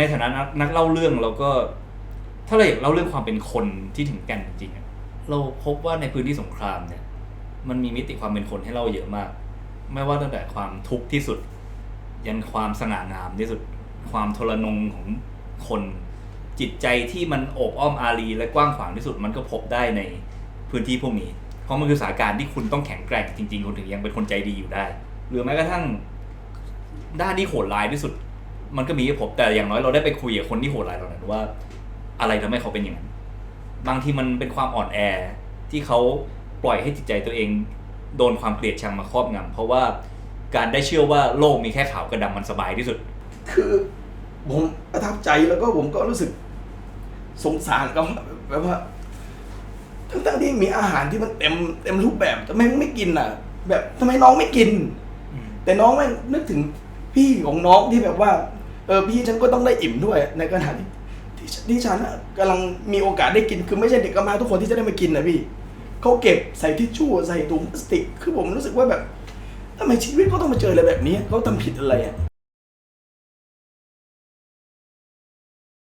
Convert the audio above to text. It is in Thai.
ในฐานะนักนักเล่าเรื่องเราก็ ถ้าเราอยากเล่าเรื่องความเป็นคนที่ถึงแกันจริงๆเราพบว่าในพื้นที่สงครามเนี่ย มันมีมิติความเป็นคนให้เล่าเยอะมาก ไม่ว่าตั้งแต่ความทุกข์ที่สุด ยันความสง่างามที่สุดความทรนงของคนจิตใจที่มันโอบอ้อมอารีและกว้างขวางที่สุดมันก็พบได้ในพื้นที่พวกนี้ เพราะมันคือสถานการณ์ที่คุณต้องแข็งแกร่งจริงๆคุณถึงยังเป็นคนใจดีอยู่ได้ หรือแม้กระทั่งด้านที่โหดร้ายที่สุด มันก็มีให้พบแต่อย่างน้อยเราได้ไปคุยกับคนที่โหดร้ายเหล่านั้นว่า อะไรทำให้เขาเป็นอย่างนั้น บางทีมันเป็นความอ่อนแอที่เขาปล่อยให้จิตใจตัวเอง โดนความเกลียดชังมาครอบงำเพราะว่าการได้เชื่อว่าโลกมีแค่ขาวกับดำมันสบายที่สุด คือผมประทับใจแล้วก็ผมก็รู้สึกสงสารเขาแบบว่าทั้งๆที่มีอาหารที่มันเต็มเต็มรูปแบบแต่แม่งไม่กินอะ แบบทำไมน้องไม่กิน แต่น้องแม่งนึกถึงพี่ของน้องที่แบบว่า เออพี่ฉันก็ต้องได้อิ่มด้วย ในขณะที่ที่ที่ฉันอะกำลังมีโอกาสได้กิน คือไม่ใช่เด็กกำพร้าทุกคนที่จะได้มากินนะพี่เขาเก็บใส่ทิชชู่ใส่ถุงพลาสติก คือผมรู้สึกว่าแบบทำไมชีวิตเขาต้องมาเจออะไรแบบนี้เขาทำผิดอะไรอะ